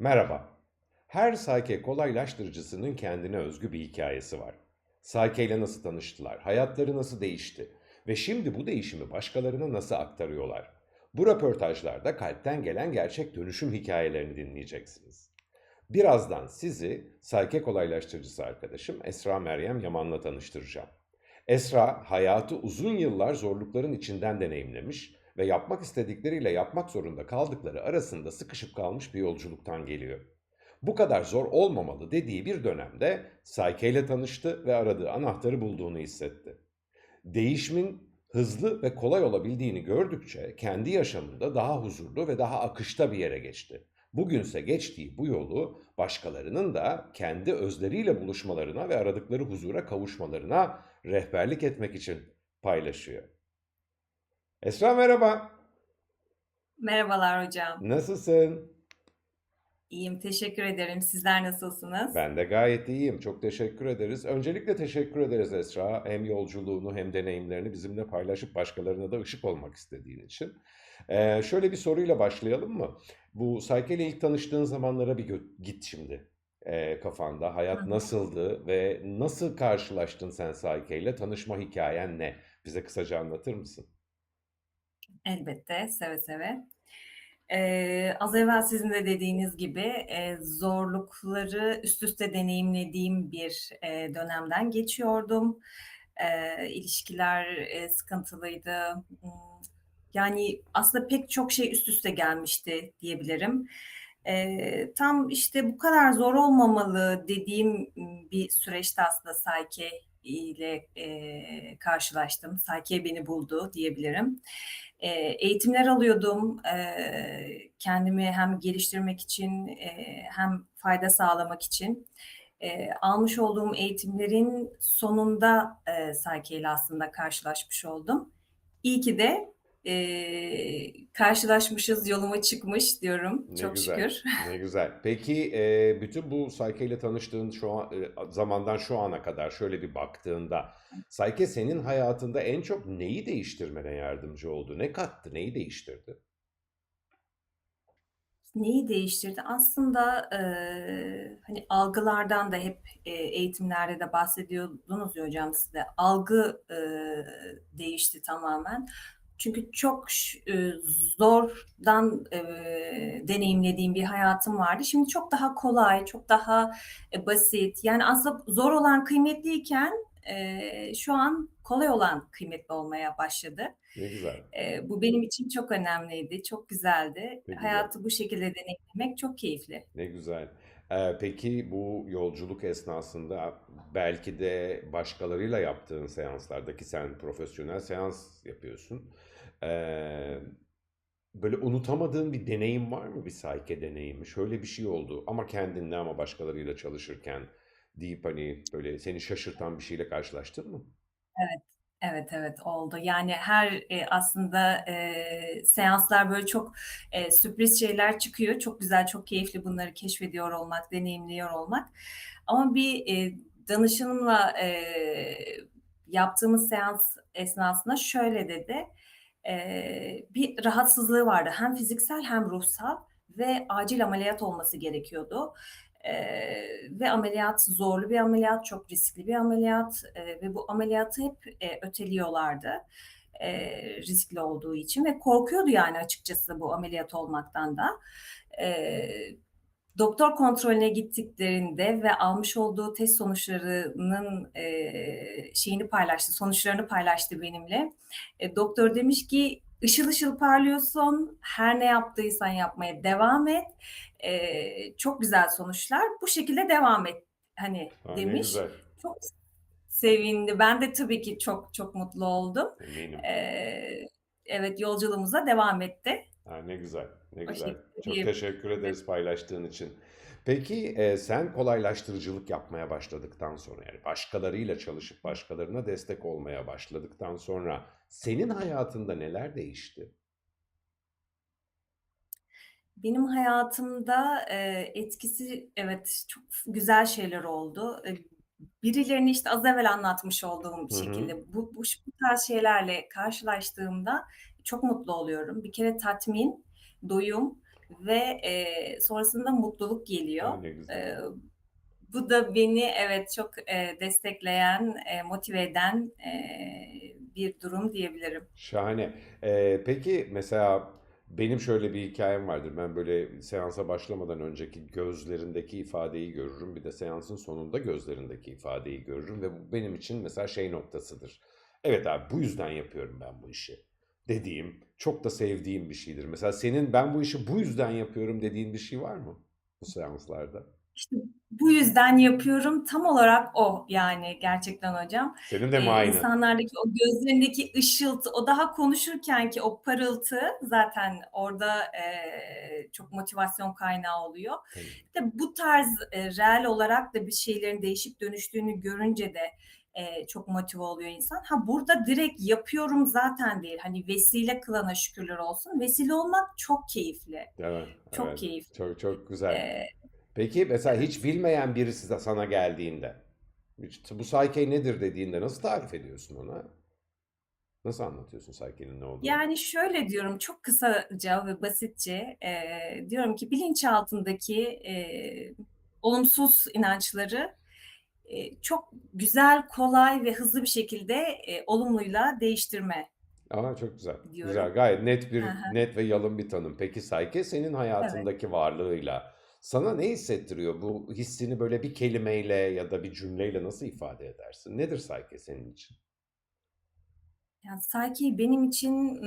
Merhaba. Her Sayke kolaylaştırıcısının kendine özgü bir hikayesi var. Sayke ile nasıl tanıştılar, hayatları nasıl değişti ve şimdi bu değişimi başkalarına nasıl aktarıyorlar? Bu röportajlarda kalpten gelen gerçek dönüşüm hikayelerini dinleyeceksiniz. Birazdan sizi Sayke kolaylaştırıcısı arkadaşım Esra Meryem Yaman'la tanıştıracağım. Esra hayatı uzun yıllar zorlukların içinden deneyimlemiş ve yapmak istedikleriyle yapmak zorunda kaldıkları arasında sıkışıp kalmış bir yolculuktan geliyor. Bu kadar zor olmamalı dediği bir dönemde Sayke ile tanıştı ve aradığı anahtarı bulduğunu hissetti. Değişimin hızlı ve kolay olabildiğini gördükçe kendi yaşamında daha huzurlu ve daha akışta bir yere geçti. Bugünse geçtiği bu yolu başkalarının da kendi özleriyle buluşmalarına ve aradıkları huzura kavuşmalarına rehberlik etmek için paylaşıyor. Esra merhaba. Merhabalar hocam. Nasılsın? İyiyim, teşekkür ederim. Sizler nasılsınız? Ben de gayet iyiyim. Çok teşekkür ederiz. Öncelikle teşekkür ederiz Esra. Hem yolculuğunu hem deneyimlerini bizimle paylaşıp başkalarına da ışık olmak istediğin için. Ee, şöyle bir soruyla başlayalım mı? Bu Sayke ile ilk tanıştığın zamanlara bir gö- git şimdi ee, kafanda. Hayat hı. nasıldı ve nasıl karşılaştın sen Sayke ile? Tanışma hikayen ne? Bize kısaca anlatır mısın? Elbette, seve seve. Eee, az evvel sizin de dediğiniz gibi eee, zorlukları üst üste deneyimlediğim bir eee, dönemden geçiyordum. Eee, ilişkiler eee, sıkıntılıydı. Hmm, Yani aslında pek çok şey üst üste gelmişti diyebilirim. Eee, tam işte bu kadar zor olmamalı dediğim m, bir süreçte aslında Sayke ile eee, karşılaştım. Sayke beni buldu diyebilirim. Eee, eğitimler alıyordum. Eee, kendimi hem geliştirmek için, eee, hem fayda sağlamak için. Eee, almış olduğum eğitimlerin sonunda, eee, Sayke ile aslında karşılaşmış oldum. İyi ki de, eee, karşılaşmışız, yoluma çıkmış diyorum Ne çok güzel, şükür. ne güzel. Peki eee, bütün bu Sayke ile tanıştığın şu an, eee, zamandan şu ana kadar şöyle bir baktığında Sayke senin hayatında en çok neyi değiştirmene yardımcı oldu? Ne kattı, neyi değiştirdi? Neyi değiştirdi? Aslında, eee, hani, algılardan da hep, eee, eğitimlerde de bahsediyordunuz ya hocam siz de. Algı, eee, değişti tamamen. Çünkü çok eee, zordan, eee, deneyimlediğim bir hayatım vardı. Şimdi çok daha kolay, çok daha, eee, basit. Yani aslında zor olan kıymetliyken, eee, şu an kolay olan kıymetli olmaya başladı. Ne güzel, Eee, bu benim için çok önemliydi, çok güzeldi. ne güzel, Hayatı bu şekilde deneyimlemek çok keyifli. ne güzel. Eee, peki bu yolculuk esnasında belki de başkalarıyla yaptığın seanslardaki sen profesyonel seans yapıyorsun. Eee, böyle unutamadığın bir deneyim var mı? Bir Sayke deneyimi. Şöyle bir şey oldu ama kendinle ama başkalarıyla çalışırken deyip hani böyle seni şaşırtan bir şeyle karşılaştın mı? Evet, evet, evet oldu. Yani her, eee, aslında, eee, seanslar böyle çok, eee, sürpriz şeyler çıkıyor. Çok güzel, çok keyifli bunları keşfediyor olmak, deneyimliyor olmak. Ama bir, eee, danışanımla, eee, yaptığımız seans esnasında şöyle dedi: Eee, bir rahatsızlığı vardı. Hem fiziksel hem ruhsal ve acil ameliyat olması gerekiyordu. Ve ameliyat zorlu bir ameliyat, çok riskli bir ameliyat, eee, ve bu ameliyatı hep, eee, öteliyorlardı, eee, riskli olduğu için ve korkuyordu yani açıkçası bu ameliyat olmaktan da. Eee, doktor kontrolüne gittiklerinde ve almış olduğu test sonuçlarının, eee, şeyini paylaştı, sonuçlarını paylaştı benimle. Eee, doktor demiş ki, "Işıl ışıl parlıyorsun, her ne yaptıysan yapmaya devam et. Eee, çok güzel sonuçlar, bu şekilde devam et." hani, Ha, ne demiş. güzel. Çok sevindi. Ben de tabii ki çok çok mutlu oldum. Eminim. Eee, evet, yolculuğumuza devam etti. Ha, ne güzel, ne O güzel. şekilde Çok teşekkür ederiz paylaştığın için. Peki eee, sen kolaylaştırıcılık yapmaya başladıktan sonra yani başkalarıyla çalışıp başkalarına destek olmaya başladıktan sonra senin hayatında neler değişti? Benim hayatımda, eee, etkisi evet, çok güzel şeyler oldu. Eee, birilerine, işte, az evvel anlatmış olduğum Hı hı. şekilde bu bu ş bu tarz şeylerle karşılaştığımda çok mutlu oluyorum. Bir kere tatmin, doyum, ve eee, sonrasında mutluluk geliyor. Eee, bu da beni evet çok eee, destekleyen, eee, motive eden eee, bir durum diyebilirim. Şahane. Eee, peki mesela benim şöyle bir hikâyem vardır. Ben böyle seansa başlamadan önceki gözlerindeki ifadeyi görürüm. Bir de seansın sonunda gözlerindeki ifadeyi görürüm ve bu benim için mesela şey noktasıdır. Evet abi bu yüzden yapıyorum ben bu işi dediğim, çok da sevdiğim bir şeydir. Mesela senin ben bu işi bu yüzden yapıyorum dediğin bir şey var mı bu seanslarda? İşte bu yüzden yapıyorum. Tam olarak o yani gerçekten hocam. Senin de mi aynı? insanlardaki o gözlerindeki ışıltı, o daha konuşurkenki o parıltı zaten orada eee, çok motivasyon kaynağı oluyor. Bir de bu tarz eee, reel olarak da bir şeylerin değişip dönüştüğünü görünce de eee, çok motive oluyor insan. Ha burada direkt yapıyorum zaten değil. Hani vesile kılana şükürler olsun. Vesile olmak çok keyifli. Evet, Çok evet. keyifli. Çok çok güzel. Eee, Peki mesela hiç bilmeyen birisi de sana geldiğinde, bu Psyche nedir dediğinde nasıl tarif ediyorsun ona? Nasıl anlatıyorsun Psyche'nin ne olduğunu? Yani şöyle diyorum, çok kısaca ve basitçe eee, diyorum ki bilinçaltındaki eee, olumsuz inançları çok güzel, kolay ve hızlı bir şekilde eee, olumluyla değiştirme A, çok güzel. Güzel. diyorum. Gayet net bir hı. net ve yalın bir tanım. Peki Psyche senin Evet. hayatındaki varlığıyla sana ne hissettiriyor? Bu hissini böyle bir kelimeyle ya da bir cümleyle nasıl ifade edersin? Nedir Psyche senin için? Yani Psyche benim için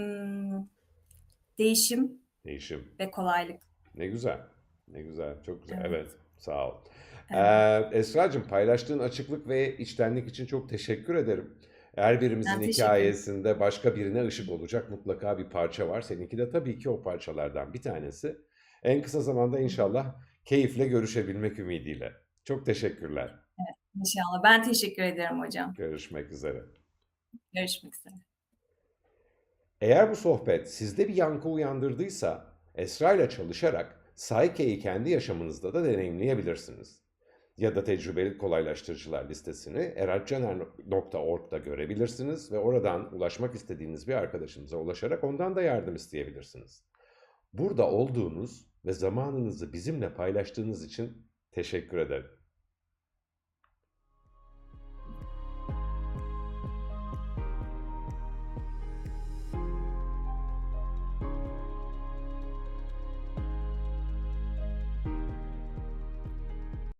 değişim Değişim. ve kolaylık. Ne güzel. Ne güzel. Çok güzel. Evet. Evet. Sağ ol. Evet. Eee, Esracığım paylaştığın açıklık ve içtenlik için çok teşekkür ederim. Her birimizin Ben hikâyesinde başka birine ışık olacak mutlaka bir parça var. Seninki de tabii ki o parçalardan bir tanesi. En kısa zamanda inşallah keyifle görüşebilmek ümidiyle. Çok teşekkürler. Evet, inşallah. Ben teşekkür ederim hocam. Görüşmek üzere. Görüşmek üzere. Eğer bu sohbet sizde bir yankı uyandırdıysa Esra ile çalışarak Psyche'yi kendi yaşamınızda da deneyimleyebilirsiniz. Ya da tecrübeli kolaylaştırıcılar listesini eratcaner.org'da görebilirsiniz ve oradan ulaşmak istediğiniz bir arkadaşınıza ulaşarak ondan da yardım isteyebilirsiniz. Burada olduğunuz ve zamanınızı bizimle paylaştığınız için teşekkür ederim.